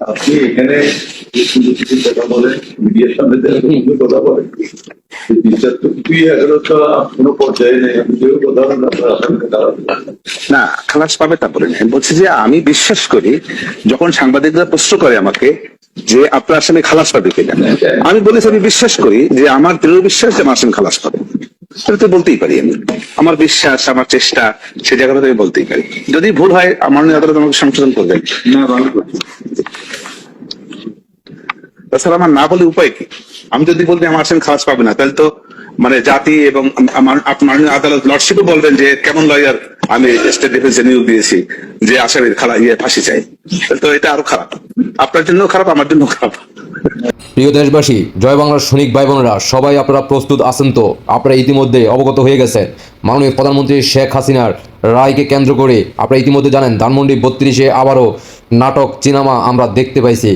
আপনি এখানে কথা বলেন মিডিয়ার সামনে কথা বলেন বিচার তো কিছুই এখনও তো কোনো পর্যায়ে নেই। আপনি কেউ কথা বলেন আপনার আসামকে দাঁড়ান না খালাস পাবে তা বলে আমি বলছি যে আমি বিশ্বাস করি যখন সাংবাদিকরা প্রশ্ন করে আমাকে যে আপনার আসামি খালাস পাবে কিনা আমি বলেছি আমি বিশ্বাস করি যে আমার দৃঢ় বিশ্বাস যে আমার আসামি খালাস পাবে। সেটা তো বলতেই পারি আমি। আমার বিশ্বাস আমার চেষ্টা সে জায়গাটা আমি বলতেই পারি। যদি ভুল হয় আমার আদালত আমাকে সংশোধন করবেন না ভালো তাছাড়া আমার না বলে উপায় কি? আমি যদি বলতে আমার আসামি খালাস পাবে না, তাহলে তো মানে জাতি এবং আপনার আদালত লর্ডশিপও বলবেন যে কেমন লয়ার আমি স্টেট ডিফেন্সে নিয়োগ দিয়েছি, যে আসামির খালা ইয়ে ফাঁসি চাই। তো এটা আরও খারাপ। আপনার জন্য খারাপ, আমার জন্য খারাপ। প্রিয় দেশবাসী, জয় বাংলার সৈনিক ভাই বোনেরা সবাই আপনারা প্রস্তুত আছেন তো? আপনারা ইতিমধ্যে অবগত হয়ে গেছেন। মাননীয় প্রধানমন্ত্রী শেখ হাসিনার রায়কে কেন্দ্র করে আপনারা ইতিমধ্যে জানেন, ধানমন্ডি বত্রিশে আবারও নাটক, সিনেমা আমরা দেখতে পাইছি।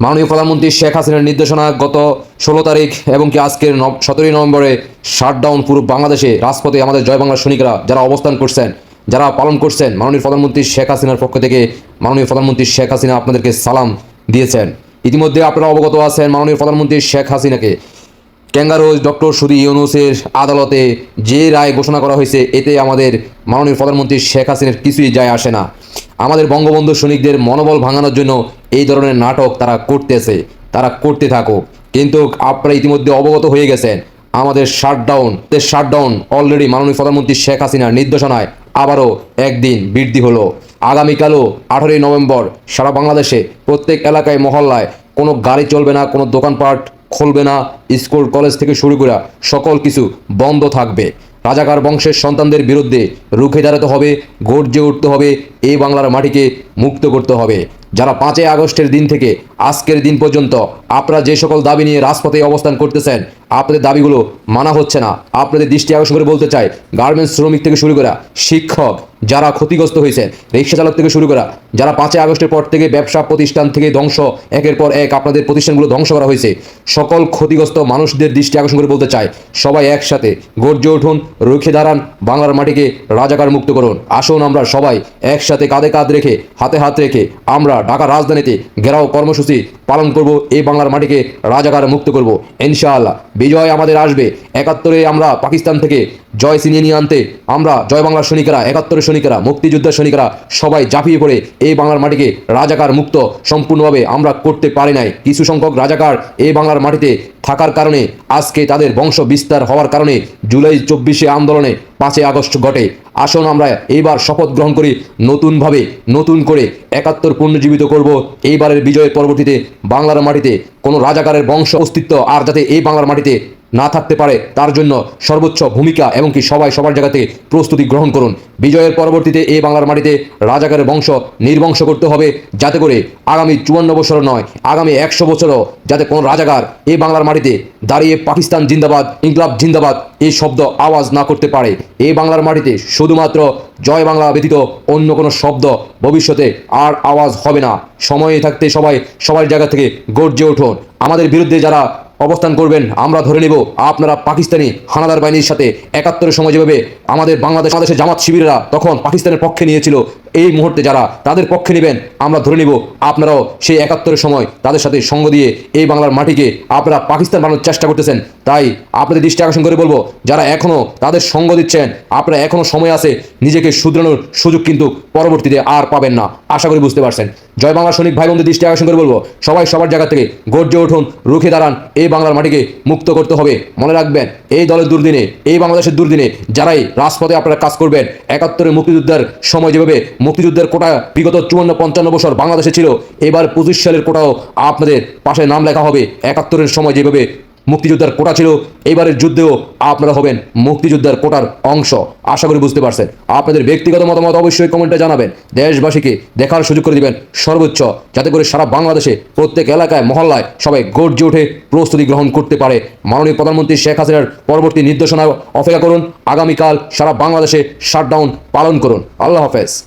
মাননীয় প্রধানমন্ত্রী শেখ হাসিনার নির্দেশনা গত ষোলো তারিখ এবং কি আজকের সতেরোই নভেম্বরে শাটডাউন পুরো বাংলাদেশে। রাজপথে আমাদের জয় বাংলার সৈনিকরা যারা অবস্থান করছেন, যারা পালন করছেন, মাননীয় প্রধানমন্ত্রী শেখ হাসিনার পক্ষ থেকে মাননীয় প্রধানমন্ত্রী শেখ হাসিনা আপনাদেরকে সালাম দিয়েছেন। ইতিমধ্যে আপনারা অবগত আছেন মাননীয় প্রধানমন্ত্রী শেখ হাসিনাকে। ক্যাঙ্গারোজ ডক্টর সুদি ইউনুসের আদালতে যে রায় ঘোষণা করা হয়েছে, এতে আমাদের মাননীয় প্রধানমন্ত্রী শেখ হাসিনার কিছুই যায় আসে না। আমাদের বঙ্গবন্ধু সৈনিকদের মনোবল ভাঙানোর জন্য এই ধরনের নাটক তারা করতেছে, তারা করতে থাকুক। কিন্তু আপনারা ইতিমধ্যে অবগত হয়ে গেছেন, আমাদের শাটডাউন শাটডাউন অলরেডি মাননীয় প্রধানমন্ত্রী শেখ হাসিনার নির্দেশনায় আবারও একদিন বৃদ্ধি হলো। আগামীকালও আঠারোই নভেম্বর সারা বাংলাদেশে প্রত্যেক এলাকায়, মহল্লায় কোনো গাড়ি চলবে না, কোনো দোকানপাট খুলবে না, স্কুল, কলেজ থেকে শুরু করে সকল কিছু বন্ধ থাকবে। রাজাকার বংশের সন্তানদের বিরুদ্ধে রুখে দাঁড়াতে হবে, গর্জে উঠতে হবে, এই বাংলার মাটিকে মুক্ত করতে হবে। যারা পাঁচই আগস্টের দিন থেকে আজকের দিন পর্যন্ত আপনারা যে সকল দাবি নিয়ে রাজপথে অবস্থান করতেছেন আপনাদের দাবিগুলো মানা হচ্ছে না। আপনাদের দৃষ্টি আকর্ষণ করে বলতে চাই, গার্মেন্টস শ্রমিক থেকে শুরু করা শিক্ষক যারা ক্ষতিগ্রস্ত হয়েছে রিক্সা চালক থেকে শুরু করা যারা পাঁচই আগস্টের পর থেকে ব্যবসা প্রতিষ্ঠান থেকে ধ্বংস, একের পর এক আপনাদের প্রতিষ্ঠানগুলো ধ্বংস করা হয়েছে। সকল ক্ষতিগ্রস্ত মানুষদের দৃষ্টি আকর্ষণ করে বলতে চাই, সবাই একসাথে গর্জে উঠুন, রুখে দাঁড়ান, বাংলার মাটিকে রাজাকার মুক্ত করুন। আসুন আমরা সবাই একসাথে কাঁধে কাঁধ রেখে, হাতে হাত রেখে আমরা ঢাকা রাজধানীতে ঘেরাও কর্মসূচি পালন করব, এই বাংলার মাটিকে রাজাকার মুক্ত করব। ইনশাআল্লাহ, বিজয় আমাদের আসবে। একাত্তরে আমরা পাকিস্তান থেকে জয় ছিনিয়ে নিয়ে আনতে আমরা জয় বাংলার সৈনিকেরা, একাত্তরের সৈনিকেরা, মুক্তিযোদ্ধার সৈনিকেরা সবাই ঝাঁপিয়ে পড়ে এই বাংলার মাটিকে রাজাকার মুক্ত সম্পূর্ণভাবে আমরা করতে পারি নাই। কিছু সংখ্যক রাজাকার এই বাংলার মাটিতে থাকার কারণে আজকে তাদের বংশ বিস্তার হওয়ার কারণে জুলাই চব্বিশে আন্দোলনে পাঁচই আগস্ট ঘটে। আসুন আমরা এইবার শপথ গ্রহণ করি, নতুনভাবে নতুন করে একাত্তর পুনর্জীবিত করব। এইবারের বিজয়ের পরবর্তীতে বাংলার মাটিতে কোনো রাজাকারের বংশ অস্তিত্ব আর যাতে এই বাংলার মাটিতে না থাকতে পারে, তার জন্য সর্বোচ্চ ভূমিকা এবং কি সবাই সবার জায়গাতে প্রস্তুতি গ্রহণ করুন। বিজয়ের পরবর্তীতে এই বাংলার মাটিতে রাজাকারের বংশ নির্বংশ করতে হবে, যাতে করে আগামী চুয়ান্ন বছর নয়, আগামী একশো বছরও যাতে কোনো রাজাকার এই বাংলার মাটিতে দাঁড়িয়ে পাকিস্তান জিন্দাবাদ, ইনকলাব জিন্দাবাদ এই শব্দ আওয়াজ না করতে পারে। এই বাংলার মাটিতে শুধুমাত্র জয় বাংলা ব্যতীত অন্য কোনো শব্দ ভবিষ্যতে আর আওয়াজ হবে না। সময়ে থাকতে সবাই সবার জায়গা থেকে গর্জে উঠুন। আমাদের বিরুদ্ধে যারা অবস্থান করবেন। আমরা ধরে নেব আপনারা পাকিস্তানি হানাদার বাহিনীর সাথে একাত্তরের সময় যেভাবে আমাদের বাংলাদেশ বাংলাদেশের জামাত শিবিররা তখন পাকিস্তানের পক্ষে নিয়েছিল। এই মুহূর্তে যারা তাদের পক্ষে নেবেন, আমরা ধরে নিব, আপনারাও সেই একাত্তরের সময় তাদের সাথে সঙ্গ দিয়ে এই বাংলার মাটিকে আপনারা পাকিস্তান বানানোর চেষ্টা করতেছেন। তাই আপনাদের দৃষ্টি আকর্ষণ করে বলব, যারা এখনও তাদের সঙ্গ দিচ্ছেন, আপনারা এখনও সময় আছে নিজেকে শুধরানোর সুযোগ কিন্তু পরবর্তীতে আর পাবেন না। আশা করি বুঝতে পারছেন। জয় বাংলা সৈনিক ভাই বোনদের দৃষ্টি আকর্ষণ করে বলব, সবাই সবার জায়গা থেকে গর্জে উঠুন, রুখে দাঁড়ান, এই বাংলার মাটিকে মুক্ত করতে হবে। মনে রাখবেন, এই দলের দুর্দিনে, এই বাংলাদেশের দুর্দিনে যারাই রাজপথে আপনারা কাজ করবেন। একাত্তরের মুক্তিযুদ্ধের সময় যেভাবে মুক্তিযুদ্ধের কোটা বিগত চুয়ান্ন পঞ্চান্ন বছর বাংলাদেশে ছিল, এবার পঁচিশ সালের কোটাও আপনাদের পাশে নাম লেখা হবে। একাত্তরের সময় যেভাবে মুক্তিযোদ্ধার কোটা ছিল, এবারের যুদ্ধেও আপনারা হবেন মুক্তিযোদ্ধার কোটার অংশ। আশা করি বুঝতে পারছেন। আপনাদের ব্যক্তিগত মতামত অবশ্যই কমেন্টে জানাবেন। দেশবাসীকে দেখার সুযোগ করে দিবেন সর্বোচ্চ, যাতে করে সারা বাংলাদেশে প্রত্যেক এলাকায়, মহল্লায় সবাই গর্জে উঠে প্রস্তুতি গ্রহণ করতে পারে। মাননীয় প্রধানমন্ত্রী শেখ হাসিনার পরবর্তী নির্দেশনা অপেক্ষা করুন। আগামীকাল সারা বাংলাদেশে শাটডাউন পালন করুন। আল্লাহ হাফেজ।